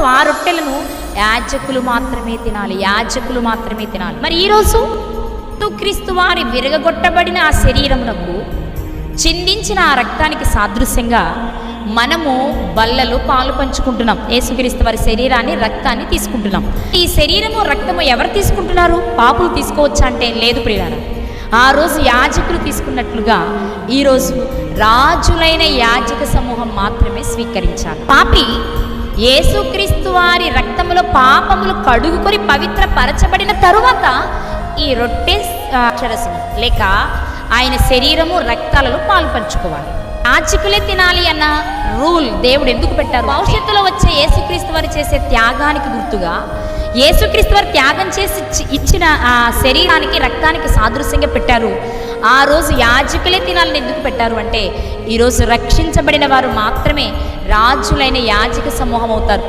ఉపవాసం ఆ రొట్టెలను యాజకులు మాత్రమే తినాలి యాజకులు మాత్రమే తినాలి. మరి ఈరోజు క్రీస్తు వారి విరగగొట్టబడిన ఆ శరీరమునకు చిందించిన ఆ రక్తానికి సాదృశ్యంగా మనము బల్లలో పాలు పంచుకుంటున్నాం. యేసుక్రీస్తు వారి శరీరాన్ని రక్తాన్ని తీసుకుంటున్నాం. ఈ శరీరము రక్తము ఎవరు తీసుకుంటున్నారు? పాపులు తీసుకోవచ్చా అంటే లేదు ప్రియారా ఆ రోజు యాజకులు తీసుకున్నట్లుగా ఈరోజు రాజులైన యాజక సమూహం మాత్రమే స్వీకరించాలి. పాపి యేసుక్రీస్తు వారి రక్తములో పాపములు కడుగుకొని పవిత్ర పరచబడిన తరువాత ఈ రొట్టె ఆ, లేక ఆయన శరీరము రక్తాలలో పాలు పంచుకోవాలి యాజకులే తినాలి అన్న రూల్ దేవుడు ఎందుకు పెట్టారు? భవిష్యత్తులో వచ్చే యేసుక్రీస్తు వారు చేసే త్యాగానికి గుర్తుగా యేసుక్రీస్తు వారు త్యాగం చేసి ఇచ్చి- ఇచ్చిన ఆ శరీరానికి రక్తానికి సాదృశ్యంగా పెట్టారు. ఆ రోజు యాజకులే తినాలని ఎందుకు పెట్టారు అంటే ఈరోజు రక్షించబడిన వారు మాత్రమే రాజులైన యాజక సమూహం అవుతారు.